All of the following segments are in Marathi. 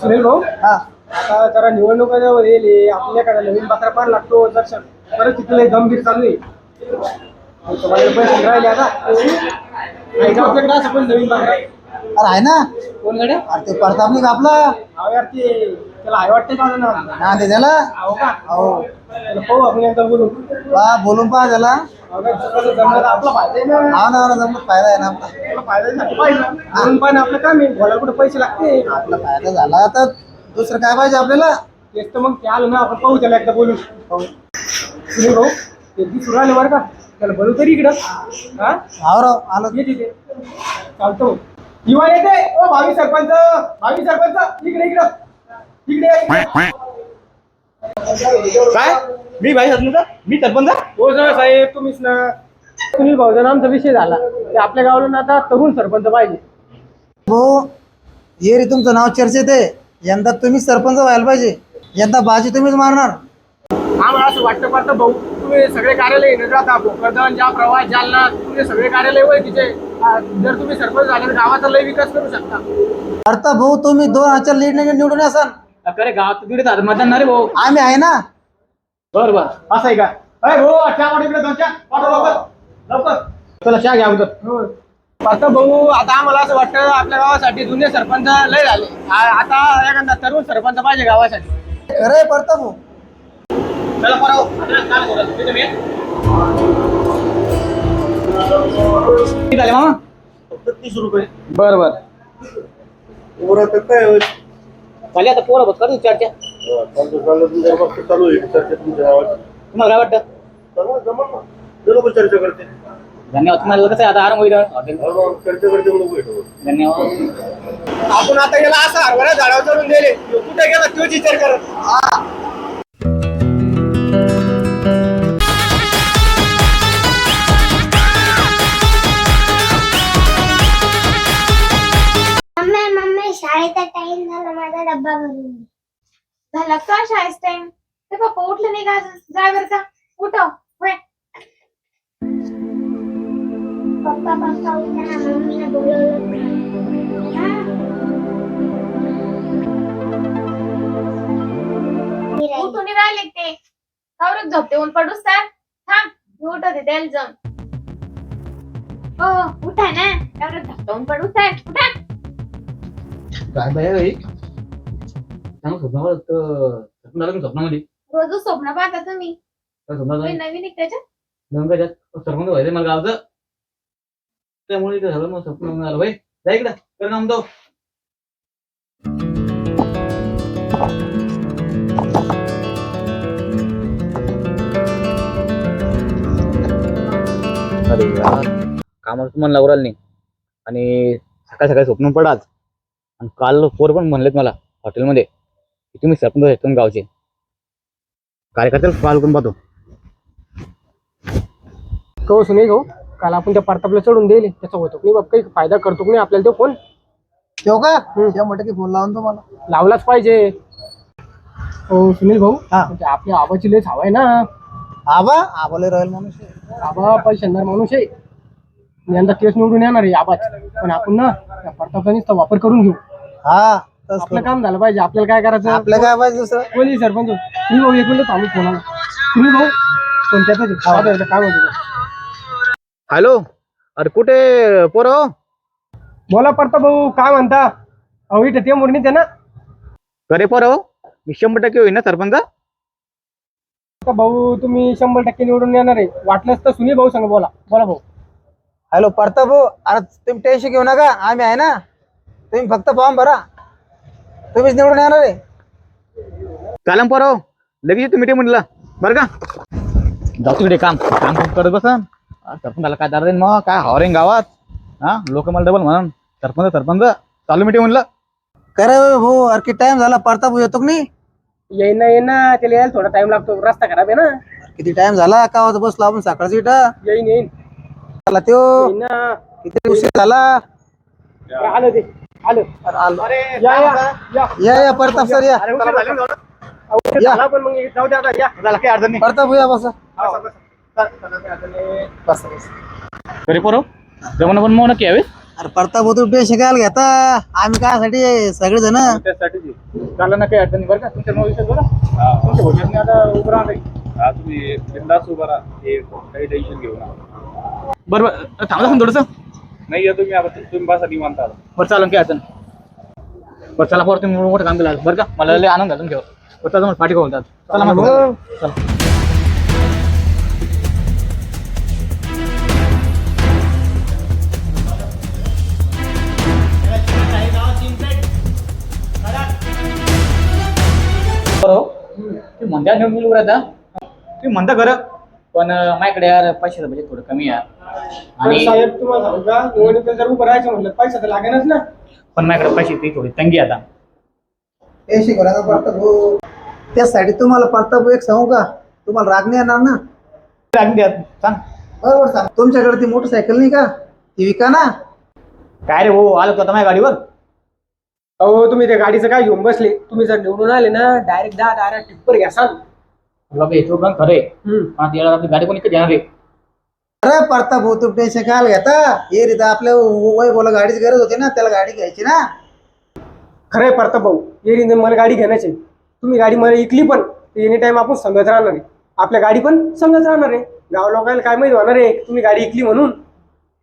सुनील भाऊ? हा. आता जरा निवडणुका जवळ येईल आपल्याकडे नवीन पत्र पण लागतो जर श- परिस्थिती लई गंभीर चालू आहे. तुम्हाला पैसे राहिले आता. नाही का आपल्याकडे असं पण नवीन पत्र अरे आहे ना? अरे ते प्रताप नाही का आपला अहो यार ते त्याला हाय वाटते का ना ना ते त्याला? अहो का? हो त्याला पाहू आपण एकदा बोलू वा बोलून पहा त्याला. का, जमलं तर आपला फायदा आहे ना? हा ना हा फायदा आहे ना आपला. आपला फायद्यासाठी पाहिजे म्हणून पण आपलं काम आहे. बोलायला कुठे पैसे लागते आपला फायदा झाला तर दुसरं काय पाहिजे आपल्याला? तेच तर मग ते आलं ना आपण पाहू त्याला एकदा बोलू हो. सुनील भाऊ ते दिसून राहिले बरं का? त्याला बोलू तरी इकडं. हा? हा राव आलं. ये तिथे. चालतो युवा येते. ओ भावी सरपंच. भावी सरपंच. इकडे इकडे. काय? मी भाई सरपंच मी सरपंच हो सर साहेब तुम्हीच ना. सुनील भाऊचा आमचा विषय झाला. ते आपल्या गावाला ना आता तरुण सरपंच पाहिजे. हो ये रे तुमचं नाव चर्चेत आहे. यंदा तुम्हीच सरपंच व्हायला पाहिजे. यंदा बाजी तुम्हीच मारणार. आम्हाला असं वाटतं पाहतं भाऊ तुम्ही सगळे कार्यालय भोकरदन ज्या प्रवास जालना तुम्ही सगळे कार्यालय ओळखीचे. जर तुम्ही सरपंच झाले तर गावाचा लय विकास करू शकता. अर्था भाऊ तुम्ही दोन हजार लीड निवडून असाल अरे गावात तिकडे जात मतदान ना रे भाऊ. आम्ही आहे ना? बर बर. असं आहे का? अरे भाऊ चहा वाट इकडे दोन चहा. लवकर. लवकर. चला चहा घ्या अगोदर. आता भाऊ आता आम्हाला असं वाटतं आपल्या गावासाठी जुने सरपंच लय झाले. आ- आता एखादा तरुण सरपंच पाहिजे गावासाठी. खरंय प्रताप भाऊ. चला परवा आपल्याला काय बोलायचं? तिथे मी आहे. किती झाले मामा? तीस रुपये. बर बर. काय झाले आता पोरं बघ करू चर्चा चालू चालू तुमच्या मस्त चालू आहे चर्चा तुमच्या तुम्हाला काय वाटतं? चालू आहे, ना ते लोक चर्चा करते धन्यवाद. तुम्हाला कसं आहे आता आराम होईल. हॉटेल चर्चा करते लोक धन्यवाद. आपण आता गेला असं हरभरा झाडावर चढून दिले कुठे गेला? तोच विचार करत. टाइम झाला माझा डब्बा भरून दे. झाला का शाळेस टाइम ते पप्पा उठले नाही का अजून? जा बरं का उठव. होय. पप्पा पप्पा उठा ना मम्मीने बोलवलं. हा. मी राहिली. उठून राहिले ते. कवरच झोपते. ऊन पडूस तर. थांब. मी उठवते त्याला जाऊन. हो हो, उठा ना. कवरच झोपते ऊन पडूस तर. उठा काय बाय भाई सांग स्वप्नावर स्वप्न झालं का स्वप्नामध्ये? रोजच स्वप्न पाहता तुम्ही. काय स्वप्न काही झालं नवीन त्याच्यात सरपंच व्हायचं मला गावचं. त्यामुळे इथे झालं मग स्वप्न झालं भाई जा इकडं. कर नाम दो अरे यार कामाचं मन लागू नाही. आणि सकाळी सकाळी स्वप्न पडाच आणि काल पोर पण म्हणलेत मला हॉटेलमध्ये की तुम्ही सरपंच आहेत तुम्ही गावचे. कार्यकर्त्याला कॉल करून पाहतो. कहो सुनील भाऊ काल आपण त्या परतापला चढून दिले. त्याचा होतो की नाही बाप काही फायदा करतो की नाही आपल्याला तो फोन ठेव का? त्या म्हटलं की फोन लावून तुम्हाला लावलाच पाहिजे. हो सुनील भाऊ हा. म्हणजे आपल्या आबाची लयच हवा आहे ना. आबा? आबाले रॉयल माणूस आहे. आबा पैशांदार माणूस आहे. यंदा केस निवडून येणार आहे आबाच. पण आपण ना त्या परतापचा नुसता वापर करून घेऊ. हा तस. आपलं काम झालं पाहिजे. आपल्याला काय करायचं? आपलं काय पाहिजे दुसरं? कोणी सरपंच सुनील भाऊ एक मिनिट थांबू फोनाला सुनील भाऊ कोणत्याच काय म्हणतो? हॅलो? अरे कुठे पोर बोला परताप भाऊ काय म्हणता? अहो इथे ते मुरणी ते ना. करे पोर मी शंभर टक्के होईन ना सरपंच? भाऊ तुम्ही शंभर टक्के निवडून येणार आहे. वाटलंच तर सुनील भाऊ सांगा बोला. बोला भाऊ. हॅलो प्रताप भाऊ अरे तुम्ही टेन्शन घेऊ नका. आम्ही आहे ना तुम्ही फक्त फॉर्म भरा. तुम्हीच निवडून येणार आहे. चालन पोर लगेच येतो मीटिंग म्हणलं बरं का? जाऊ तिकडे काम काम खूप करत बसन. आ, सरपंचाला काय दार मग? काय हवरेन गावात? हा? लोक मला डबल म्हणून. सरपंच सरपंच चालू मीटिंग म्हणलं करा भाऊ अरे किती टाइम झाला प्रताप येतो की नाही? येईन ना येईन ना त्याला यायला थोडा टाइम लागतो. रस्ता खराब आहे ना. किती टाइम झाला? का होता? बसलो आपण सकाळची इथं. येईन येईन. झाला त्यो येईन. ना किती उशीर झाला? आलं ते. आलं. अरे आलो. या या. या. या या प्रताप सर या. झाला. पण मग जाऊ दे आता या. झाला काही अडचण नाही. प्रताप या बसा. हा, बसा. चला, चला, चला, चला. बसा बसा. करे पोर? जमून पण मग नक्की यावे अरे प्रताप भाऊ तू टेन्शन काय घेता? आम्ही काय सगळे जण त्यासाठी चाललं ना काही अडचण नाही बरं का? तुमच्या विषय बरं? तुमच्या आता उभं राहणार हा तुम्ही बिंदास उभा राहा. हे काही टेन्शन घेऊ नका. बरं बरं. थांबा थांब थोडंसं. नाही येतो मी आता तुम्ही बसा निवांत आता बरं चालन काय अडचण नाही. बरं चला पोरं तुम्ही मोठं काम केलं आज, बरं का? मला लय आनंद झाला घेऊ बरं चला मग पाठी बोलतात चला मग. चला. बरं तुम्ही म्हणता नेऊन गेलो बरं तुम्ही म्हणता खरं पण माझ्याकडे यार पैशाचं बजेट थोडं कमी आहे. आणि साहेब तुम्हाला सांगू का? जर उभं राहायचं म्हटलं पैसा तर लागेलच ना. पण माझ्याकडे पैशाची थोडी तंगी आहे आता. घेऊ नका प्रताप भाऊ त्यासाठी तुम्हाला प्रताप भाऊ एक सांगू का? तुम्हाला राग नाही येणार ना? लागून द्या सांग. बरोबर सांग. तुमच्याकडे ती मोटरसायकल नाही का? ती विका ना. काय रे हो आलो तू आता माझ्या गाडीवर. अहो तुम्ही त्या गाडीचं काय घेऊन बसले? तुम्ही जर निवडून आले ना डायरेक्ट दहा दारा टिप्पर घ्या सांग. हे पण खरं आहे पण आता याला आपली गाडी कोणी कधी येणार आहे अरे प्रताप भाऊ तू टेन्शन काय घेता हे रीत आपल्या वय बोला गाडीची गरज होती ना त्याला गाडी घ्यायची ना। खरंय प्रताप भाऊ येरी मला गाडी घेण्याची तुम्ही गाडी मला इकली पण एनी टाइम आपण संगत राहणार आहे. आपल्या गाडी पण संगत राहणार आहे. गाव लोकांना काय माहिती होणार आहे तुम्ही गाडी इकली म्हणून.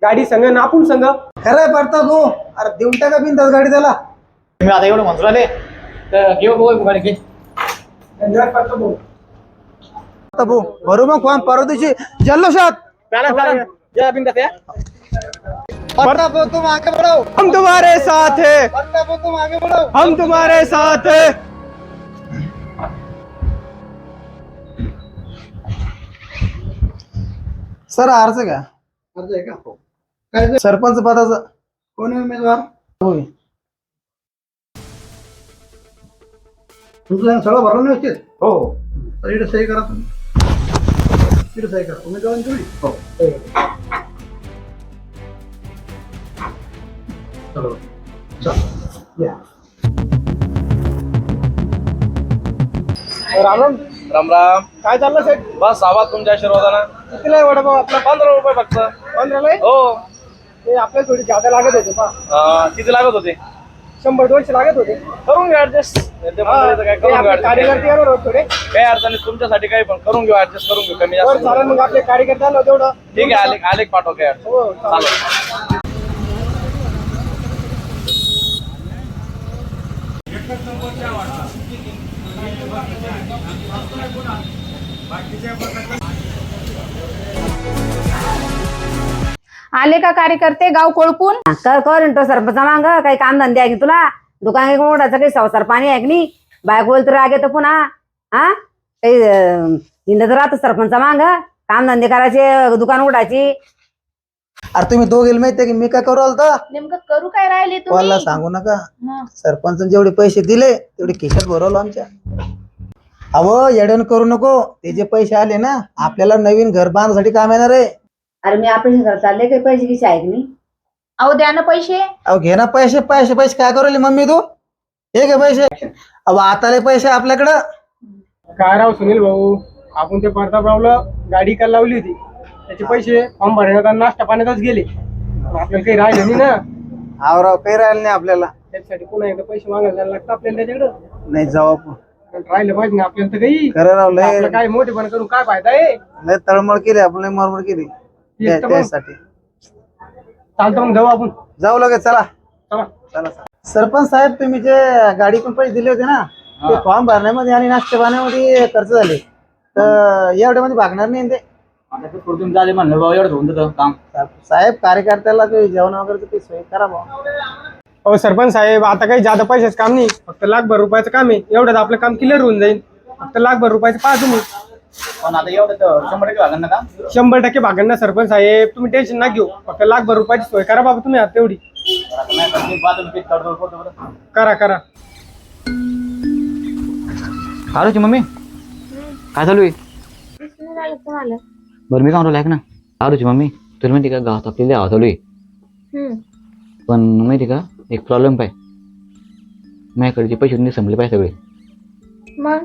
गाडी संघ ना आपण संघ खरंय प्रताप भाऊ. अरे देऊन टाका बिनतास गाडी त्याला. तुम्ही आता एवढं म्हणून राहिले तर घेऊ भाऊ गाडी घे. धन्यवाद प्रताप भाऊ. या बिंदास या प्रताप भाऊ तुम आगे बढ़ो। हम तुम्हारे साथ है। तुम आगे बढ़ो। हम तुम्हारे साथ है। सर अर्ज का अर्ज आहे का काय सरपंच पदाचा कोण आहे उमेदवार होय तुमचं सगळं भरलं नाही व्यवस्थित हो। तर इकडे सही करा तुम्ही हो चल या राम राम राम काय चाललं साहेब? बस आवाज तुमच्या आशीर्वादानं. कितीला आहे वडापाव आपला? पंधरा रुपये फक्त. पंधराला आहे? हो. ते आपल्याला थोडी जादा लागत होते पा अं, किती लागत होते? शंभर दोनशे लागत होते. करून घेऊ ऍडजस्ट कार्यकर्ते adjust. येणार होते थोडे काही अडचण नाही तुमच्यासाठी काही पण करून घेऊ ऍडजस्ट करून घेऊ. कमी बरं जास्त चालेल मग आपले कार्यकर्ते आलो तेवढं ठीक आहे आले आले पाठव काय अडचण हो चालेल. चालेल आले का कार्यकर्ते गाव कोळपून? कर कर इंटो सरपंच मांग काही काम धंदे आहे की तुला? दुकान काही मोडाचं काही संसार पाणी आहे की नाही? बायक बोल तर राग येतो पुन्हा. हा? काही अं, हिंडत राहत सरपंच मांग. काम धंदे करायचे दुकान उडायची अरे तुम्ही दोघे माहितीये की मी काय करू आलता नेमकं करू काय राहिले कोणाला तुम्ही सांगू नका. हं. सरपंच जेवढे पैसे दिले तेवढे खिशात भरवलं आमच्या. अहो येडण करू नको. ते जे पैसे आले ना आपल्याला नवीन घर बांधण्यासाठी काम येणार आहे. अरे मी आपले घर चालले काही पैसे किसे आहे की नाही. अहो द्या ना पैसे. अहो घे ना पैसे पैसे पैसे. काय करू राहिली मम्मी तू? हे घे पैसे. अहो आताले पैसे आपल्याकडं. काय राव सुनील भाऊ? आपण ते प्रतापरावला गाडी का लावली होती. त्याचे पैसे फॉर्म भरण्यात आणि नाश्ता पाण्यातच गेले. आपल्याला काही राहिले नाही ना. अहो राव काही राहिलं नाही आपल्याला. त्याच्यासाठी पुन्हा एकदा पैसे मागायला जायला लागतं आपल्याला त्याच्याकडं. नाही जाऊ आपण. पण राहिलं पाहिजे ना आपल्याला तर काही. खरं राव लय आपलं काय मोठेपण करून काय फायदा आहे? लय तळमळ केली आपण लय मरमळ केली. त्या- तर मग. त्यासाठी. चालतं मग जाऊ आपण. जाऊ लगेच चला. चला. चला सरपंच साहेब तुम्ही जे गाडीतून पैसे दिले होते ना ते फॉर्म भरण्यामध्ये आणि नाश्ते पाण्यामध्ये खर्च झाले. तर एवढ्यामध्ये भागणार नाही ते. आता ते झाले म्हणलं बाबा एवढं होऊन जातं काम. साहेब कार्यकर्त्याला काही जेवण वगैरे सोय करा भाऊ. हो सरपंच साहेब आता काही जादा पैशाचं काम नाही. फक्त लाखभर रुपयाचं काम आहे. एवढ्यात आपलं काम क्लिअर होऊन जाईल. फक्त लाखभर रुपयाचं पाहा तुम्ही पण आता एवढं तर शंभर टक्के शंभर भागांना सरपंच साहेब. तुम्ही टेन्शन ना घेऊ. फक्त लाखभर रुपयाची सोय करा बाबा तुम्ही आता तेवढी. तर आता नाही तर ते बाजूला किती तडजोड करतो बरं. करा करा. हॅलोची मम्मी. काय चालू आहे? तुम्हाला बरं मी काय म्हणतो ऐक ना हॅलोची मम्मी. तुला माहिती का गावात आपली हवा चालू आहे. हम्म. पण माहिती का एक प्रॉब्लेम पाय. माझ्याकडे जे पैसे होते ते संपले पाय सगळे. मग?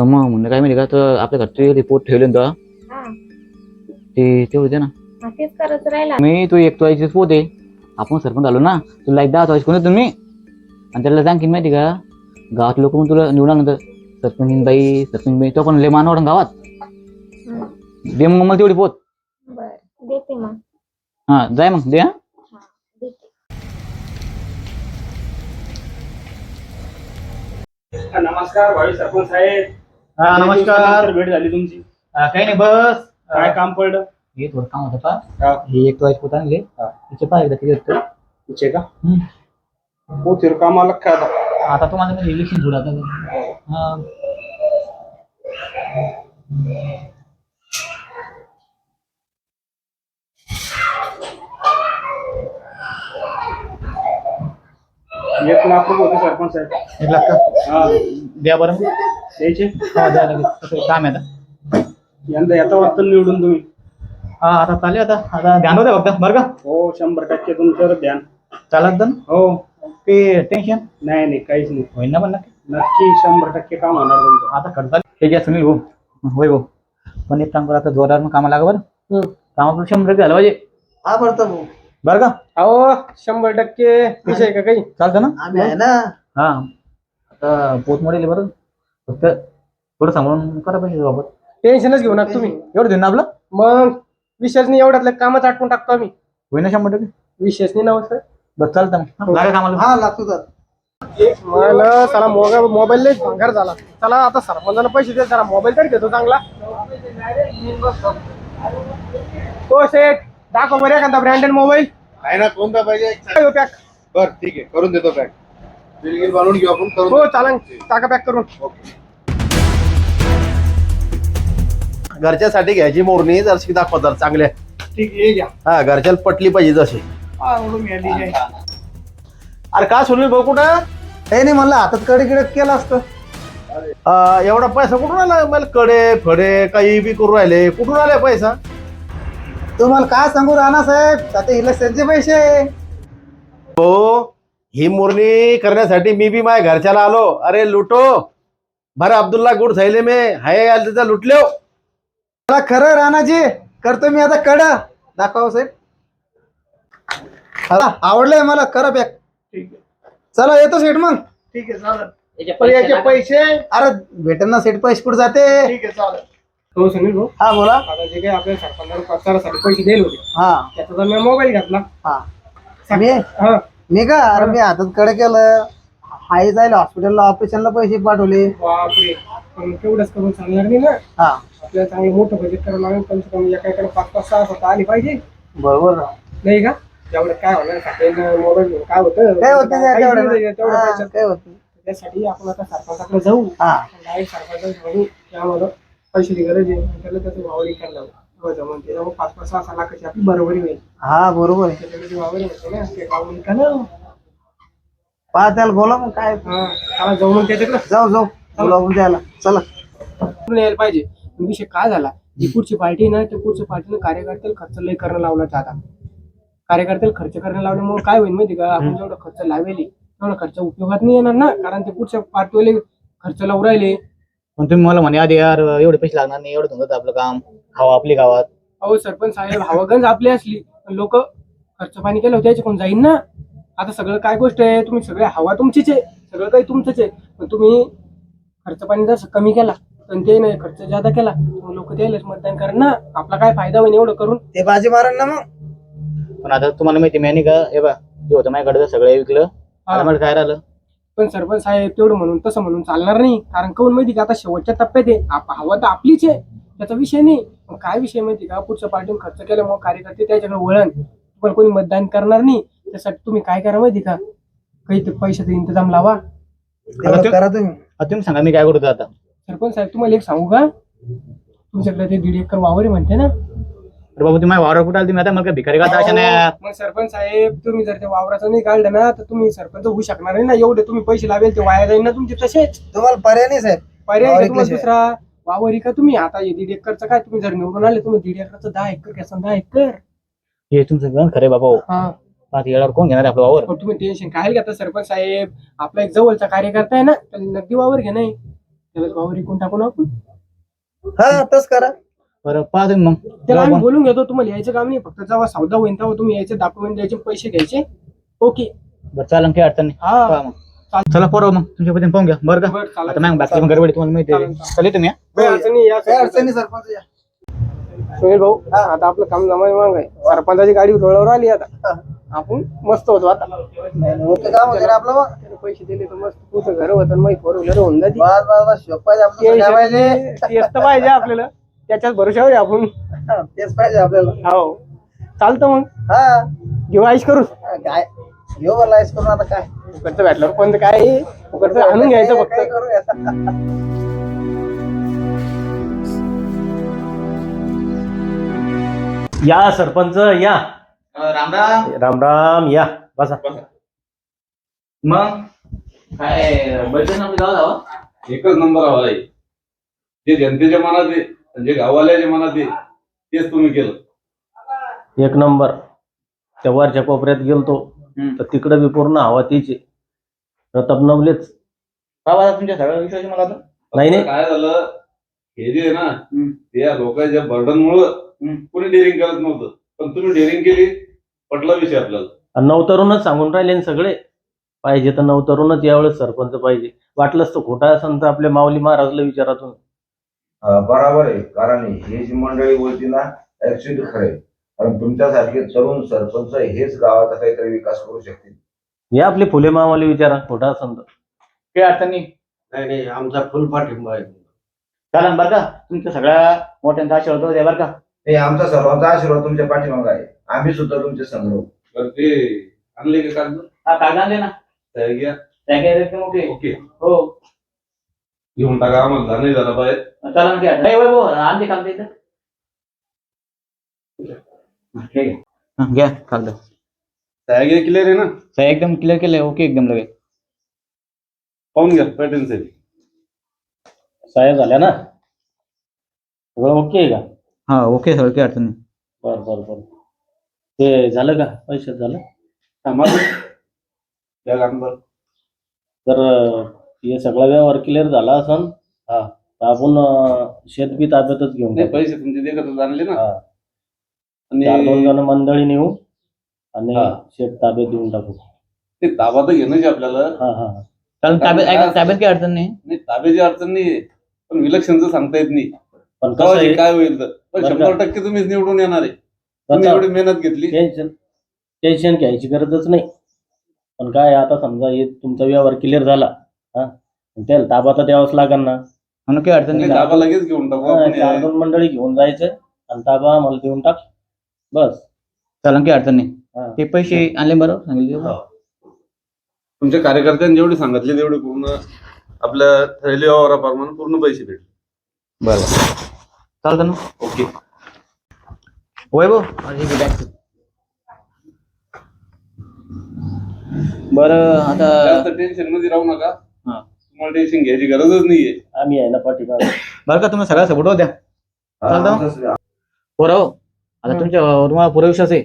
तर मग म्हणलं काय माहिती का तर आपल्या घरचे रिपोर्ट ठेवले ना हा. ते तेवढे दे ना. हा, तेच करत राहिला. मी तू एक तुझ्याची पोत आपण सरपंच आलो ना तुला एकदा चॉईस कोणी तुम्ही? आणि त्याला सांग की माहिती का गावात लोक पण तुला निवडल्यानंतर सरपंच बाई सरपंच बाई तो पण लय मान वाढून गावात. दे मग मला तेवढी पोत बर देते मग. हा जाय मग दे हा देते. नमस्कार भावी सरपंच साहेब. हा नमस्कार. भेट झाली तुमची. काही नाही बस. काय काम पडलं? हे थोडं काम होतं पा हा. एक टॉईस पोत आणले. तिचे पाय एकदा किती होतं तुझे का? हम्म. हो तिर कामाला काय आता? आता तुम्हाला म्हणजे इलेक्शन आता. हा. एक लाख रुपये होते सरपंच साहेब. एक लाख का? हा. द्या बरं. द्यायचे हा द्या लगेच. कसं काम आहे आता यंदा येता वाटतं निवडून तुम्ही. हा आता चालेल आता. आता ध्यान होते फक्त बरं का? हो शंभर टक्के तुमच्यावर ध्यान. चालत हो. ते टेन्शन नाही नाही काहीच नाही. होईल ना पण नक्की. नक्की शंभर टक्के काम होणार तुमचं. आता खर्च हे घ्या सुनील भाऊ होय भाऊ पण एक काम करा आता जोरावर कामाला लागा बरं. काम आपलं शंभर टक्के झालं पाहिजे. हा बरं भाऊ. बरं का? अहो शंभर टक्के विषय का काही? चालतं ना? आम्ही आहे ना. हा. आता पोत मोडेल बरं. फक्त थोडं सांभाळून करा पाहिजे बाबत टेन्शनच घेऊ नका तुम्ही. एवढं देऊ ना आपलं? मग विशेष नाही एवढ्यातलं कामच आटपून टाकतो आम्ही. होईना शंभर टक्के? विशेष नाही ना सर. बरं चालतं मग. हा, लागा कामाला. हा लागतो तर मला चला मोबाईल मोबाईल लय भंगार झाला. चला आता सरपंचाला पैसे दे जरा मोबाईल तरी देतो चांगला. हो सेठ दाखव बरं एखादा ब्रँडेड मोबाईल आहे ना कोणता पाहिजे? पॅक बर ठीक आहे. करून देतो पॅक बिल गिल बनवून घेऊ आपण करून हो चालन. टाका पॅक करून. घरच्यासाठी घ्यायची मोरणी जरशी दाखवा जर चांगल्या ठीक आहे घ्या. हा घरच्याला पटली पाहिजे जशी. अरे का सुनील भाऊ कुठं? काही नाही म्हणलं हातात कडे गिडे केलं असतं. अं, एवढा पैसा कुठून आला? मला कडे फडे काही बी करू राहिले. कुठून आले पैसा? तुम्हाला काय सांगू राणा साहेब? आता इलेक्शनचे पैसे. हो. ही मोरणी करण्यासाठी मी बी माझ्या घरच्याला आलो. अरे लुटो भर अब्दुल्ला गुड थैले में. हाय आल त्याचा लुटलो. मला खरं राणाजी करतो मी आता कड. दाखवा साहेब. चला, आवडलंय मला करा पॅक. चला येतो सेट मग. ठीक आहे चालेल. पण याचे पैसे अरे भेटेल ना सेट पैसे कुठे जाते. ठीक आहे चालेल. हो सुनील भाऊ. हा बोला. आता जे काही आपल्या सरपंचाला प्रचारासाठी पैसे दिले होते हा. त्याचा जर मी मोबाईल घेतला. हा. मी? हा. मी का अरे मी हातात कडे केलं. हाय जायला हॉस्पिटलला ऑपरेशनला पैसे पाठवले. बापरे. पण तेवढंच करून चालणार नाही ना. हा. आपल्याला चांगलं मोठं बजेट करावं लागेल कम पाच पाच सहा स्वतः आली पाहिजे. बरोबर. नाही का? तेवढं काय होणार मोबाईल काय होतं? काय होते काहीच तेवढं. नाही तेवढं हा, पैशात. काय होते? त्यासाठी आपण आता सरपंचाकडे जाऊ. हा. डायरेक्ट सरपंच म्हणू त्यामुळं पैशाची गरज आहे. त्याला त्याचं वावरी करायला लावू तेव्हा जमून ते मग पाच पाच सहा सहा लाखाची आपली बरोबरी होईल. हा बरोबर आहे. त्याच्याकडे वावरी होते ना ते वावरी का ना? पहा त्याला बोला मग काय. हा चला जाऊ मग त्याच्याकडे जाऊ जाऊ. बोलावून द्यायला चला. यायला पाहिजे. पण विषय काय झाला? जी पुढची पार्टी ना त्या पुढच्या पार्टीनं कार्यकर्त्याला खर्च लय करणं लावला आता. कार्यकर्त्याला खर्च करणं लावल्यामुळे काय होईल माहिती का? आपण जेवढं खर्च लावेली तेवढा खर्च उपयोगात नाही येणार ना. कारण ते पुढच्या पार्टीवाले खर्च लावून राहिले. पण तुम्ही मला म्हणे आधी यार एवढे पैसे लागणार नाही एवढं तुमचं आपलं काम हवा आपली गावात. अहो सरपंच साहेब हवागंज आपली असली लोक खर्च पाणी केलं त्याचे कोण जाईन ना. आता सगळं काय गोष्ट आहे? तुम्ही सगळे हवा तुमचीच आहे. सगळं काही तुमचंच आहे. पण तुम्ही खर्च पाणी जर कमी केला पण ते नाही खर्च जादा केला लोक त्यालाच मतदान करा ना. आपला काय फायदा होईल एवढं करून? ते बाजी मारण ना मग. पण आता तुम्हाला माहिती मी नाही का हे बा जे होतं माझ्याकडे ते सगळं विकलं. आता मला काय राहिलं? पण सरपंच साहेब तेवढं म्हणून तसं म्हणून चालणार नाही. कारण काऊन माहिती का आता शेवटच्या टप्प्यात आहे. आप- हवा तर आपलीच आहे. त्याचा विषय नाही. पण काय विषय माहिती का पुढच्या पार्टीने खर्च केल्यामुळे कार्यकर्ते त्याच्याकडे वळण. पण कोणी मतदान करणार नाही. त्यासाठी तुम्ही काय करा माहिती का? काही ते पैशाचा इंतजाम लावा. करा तुम्ही. आता तुम्ही सांगा मी काय करतो आता? सरपंच साहेब तुम्हाला एक सांगू का? तुमच्याकडे ते दीड एकर वावर आहे म्हणते ना. अरे बाबा तुम्ही माझ्या वावर कुठं आली तुम्ही आता मला भिकारी का अशा नाही. मग सरपंच साहेब तुम्ही जर ते वावराचं नाही काढलं ना तर तुम्ही सरपंच होऊ शकणार नाही ना. एवढे तुम्ही पैसे लावेल ते वाया जाईल ना तुमचे तसेच. तुम्हाला पर्याय नाही साहेब. पर्याय आहे तुम्हाला. दुसरा वावर का तुम्ही? आता हे दीड एकरचं काय? तुम्ही जर निवडून आले तुम्ही दीड एकरचं दहा एकर घ्या दहा एकर. हे तुमचं गण खरे बाबा हो. हा. आता येणार कोण घेणार आहे आपलं वावर? पण तुम्ही टेन्शन काय घेता सरपंच साहेब? आपला एक जवळचा कार्यकर्ता आहे ना त्याला नगदी वावर घे नाही. त्याला वावर विकून टाकू ना आपण. हा तस करा. बरं पाहा तुम्ही मग. त्याला आम्ही. बोलून घेतो तुम्हाला यायचं काम नाही फक्त जेव्हा सौदा होईल तेव्हा तुम्ही यायचे डॉक्युमेंट द्यायचे पैसे घ्यायचे. ओके. बरं चालेल काही अडचण नाही. हा. पहा मग. चला पोरं मग तुमच्या पद्धतीने पाहून घ्या बरं का? चालेल. आता मग बाकी मग गडबडी तुम्हाला माहिती आहे चालेल, तुम्ही हा? काही अडचण नाही या काही अडचण नाही सरपंच या. सुनील भाऊ आता आपलं काम जमाय मग आहे. सरपंचाची गाडी रोडावर आली आता. आपण मस्त होतो आता. मोठं काम होते ना आपलं मग. त्याने पैसे दिले तर मस्त तुझं घर होतं मग फोर व्हीलर होऊन जाते. बस बस बस शोक पाहिजे आपलं सगळ्या पाहिजे तेच तर पाहिजे आपल्याला. त्याच्याच भरोशावर आहे आपण? तेच पाहिजे आपल्याला. हो. चालतं मग. हा. घेऊ आईश करू हा, काय? घेऊ मला लाईस करून आता काय? फुकटचं भेटल्यावर पण काय आहे? फुकटचं आणून घ्यायचं काय फक्त. करू? या सरपंच या. राम राम. राम राम या. बसा. मग काय बजेट आपली गावात हवा एकच नंबर हवा आहे जे जनतेच्या मनात आहे. जे गाववाल्याच्या मनात आहे तेच तुम्ही केलं. एक नंबर. त्या वरच्या कोपऱ्यात गेलतो. हम्म. तर तिकडे बी पूर्ण हवा तीच प्रताप नवलेच. बाबा तुमच्या सगळ्या विषयाची मला आता? नाही नाही. काय झालं? हे जे आहे ना हम्म. ते या लोकांच्या बर्डन मुळे कोणी डेअरिंग करत नव्हतं. पण तुम्ही डेअरिंग केली पटला विषय आपल्याला. आणि नवतरूनच सांगून राहिले ना सगळे. पाहिजे तर नवतरूनच यावेळेस सरपंच पाहिजे. वाटलंच तर खोटा असेल तर आपल्या माऊली महाराजला विचारातून. बराबर आहे. कारण ही जी मंडळी बोलती ना ऍक्च्युली खरे कारण तुमच्यासारखे तरुण सरपंच हेच गावाचा काहीतरी विकास करू शकतील. या आपले फुले मामाला विचारा. खोटा असेल तर. काही अडचण नाही. नाही नाही आमचा फुल पाठिंबा आहे चालेल बरं का? तुमच्या सगळ्या मोठ्यांचा आशीर्वाद होते बरं का? नाही आमचा सर्वांचा आशीर्वाद तुमच्या पाठीमागे आहे. आम्ही सुद्धा तुमचे संग्रह तर ते आणले का कागद? हा कागद आणले ना. घ्या. त्या ओके. हो. घेऊन टाका आम्हाला जा नाही झाला पाहिजे चला ना काय नाही वैभव आणते कागद इथं ठीक आहे हा, घ्या कागद तयार घ्या क्लिअर आहे ना? सही एकदम क्लिअर केलंय ओके एकदम लगे। पाहून घ्या काय टेन्शन नाही. झाल्या ना? सगळं ओके आहे का? हा ओके सगळं काही अडचण नाही. बर बर बर. ते झालं का? पैशात झालं? थांबा त्या कागदावर तर अं, हे सगळा व्यवहार क्लिअर झाला असन हा. तर आपण अं, शेत बी ताब्यातच घेऊन नाही टाकू. पैसे तुमचे देखतच आणले ना. हा. चार दोन आणि जण मंडळी नेऊ आणि हा. शेत ताब्यात देऊन टाकू. ते ताबा तर घेणं आपल्याला. हा हा. हा. चालेल ताब्यात ऐका ताब्यात काही अडचण नाही. नाही ताब्याची अडचण नाही. पण विलक्षणचं सांगता येत नाही. पण कसं काय होईल तर. पण बरं शंभर टक्के तुम्हीच निवडून येणार आहे. तुम्ही एवढी मेहनत घेतली. टेन्शन टेन्शन घ्यायची गरजच नाही. पण काय आता समजा हे तुमचा व्यवहार क्लिअर झाला. हा? त्याला ताबा तर द्यावाच लागेल ना. म्हणून काही अडचण नाही ताबा लगेच घेऊन टाकू आपण चार हे. दोन मंडळी घेऊन जायचं आणि ताबा आम्हाला देऊन टाक. बस. चालेल काही अडचण नाही. हा. ते पैसे आणले बरोबर सांगितले हो. तुमच्या कार्यकर्त्यांनी जेवढे सांगितले तेवढे पूर्ण आपल्या थैली व्यवहाराप्रमाणे पूर्ण पैसे भेटले. बरं. चालतं ना? ओके. वैभव. बरं आता जास्त टेन्शनमध्ये राहू नका. तुम्हाला टेन्शन घ्यायची गरजच नाहीये. आम्ही आहे ना बरं का तुम्ही सगळ्या सपोर्ट द्या. चालतं. आमचं- पोरं हो आता हं. तुमच्या तुम्हाला पुरा विश्वास आहे.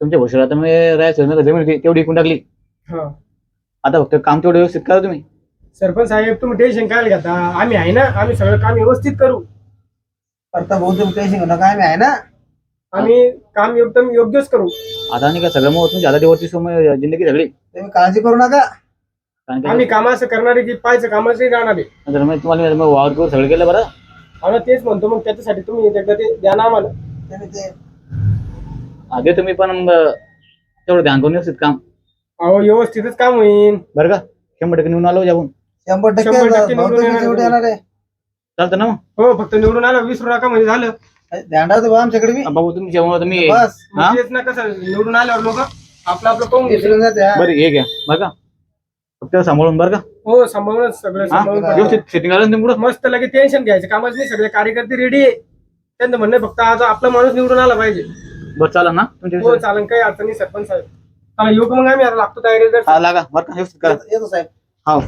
तुमच्या भविष्यात आता मी राहायचं नाही का जमीन होती तेवढी विकून टाकली. हा. आता फक्त काम तेवढं व्यवस्थित करा तुम्ही. सरपंच साहेब तुम्ही टेन्शन काय घेता? आम्ही आहे ना आम्ही सगळं काम व्यवस्थित करू. करता भाऊ तुम्ही टेन्शन घेऊ नका आम्ही आहे ना. आम्ही काम एकदम योग्यच करू. आता नाही का सगळं मग तुमच्या आता समय जिंदगी सगळी तुम्ही काळजी करू नका. आम्ही काम असं करणारे की पाहायचं कामच राहणार आहे. तुम्हाला वावर करून सगळं केलं बरं? आम्हाला तेच म्हणतो मग त्याच्यासाठी तुम्ही एकदा ते द्या ना आम्हाला. आधी तुम्ही पण मग तेवढं ध्यान करून व्यवस्थित काम. अहो व्यवस्थितच काम होईल बरं का? शंभर टक्के निवडून आलो जाऊन. शंभर टक्के शंभर टक्के भाऊ निवडून तुम्ही येणार जेवढे तुम्ही. येणार आहे. चालतं ना मग? हो फक्त निवडून आला विसरू नका म्हणजे झालं. ध्यान राहतो आमच्याकडे बी. बाबू तुम्ही जेव्हा तुम्ही बस. हा? तेच ना कसं निवडून आल्यावर लोक आपलं आपलं पाहून घेतील विसरून जाते हा. बरं हे घ्या. बरं का? फक्त सांभाळून बरं का? हो सांभाळूनच सगळं हा? सांभाळून करा. व्यवस्थित सेटिंग आलं ना तुम्ही पुढं? मस्त लगे टेन्शन घ्यायचं कामच नाही सगळे कार्यकर्ते रेडी आहे त्यांचं म्हणणं आहे फक्त आज आपला माणूस निवडून आला पाहिजे. बरं चालेल ना हो. चालेल काही अडचण नाही सरपंच साहेब. चला येऊ का मग आम्ही? आता लागतो तयारी हा लागा बरं का व्यवस्थित करा. येतो साहेब. हो.